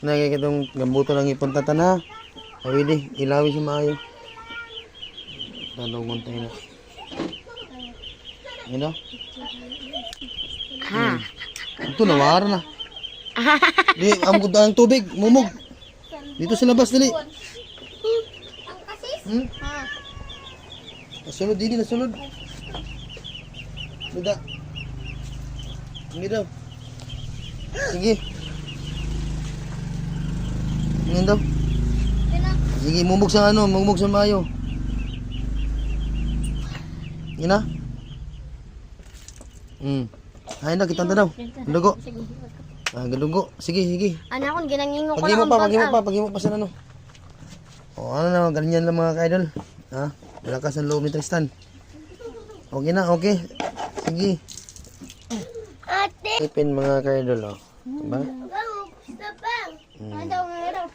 Nagay kitong gambuto lang ipunta na. Sabi di, ilawi si maayo. Tanong tayo na. Yun o. Ha? Ito, nawara na. Di, amgod ang tubig, mumog. Dito sa labas, dali. Hmm? Ha? Nasunod, dili, nasunod. Bida. Hindi daw. Sige. Ngayon daw. Sige, mumog sa ano, mumog sa mayo. Yun na. Hmm. Ay na, kitang daw. Dugo. Ah, gadugo. Sige, sige. Ano akong ginangingo ko lang pa, ang paghi mo bag, pa, paghi mo pa sa ano. O ano na, ganyan lang mga ka-idol. Ha? Malakas ang loob ni Tristan. Okay na, okay. Sige. Ate! Ipin mga ka-idol, oh. Diba? Bang! Stop bang! Ano daw meron?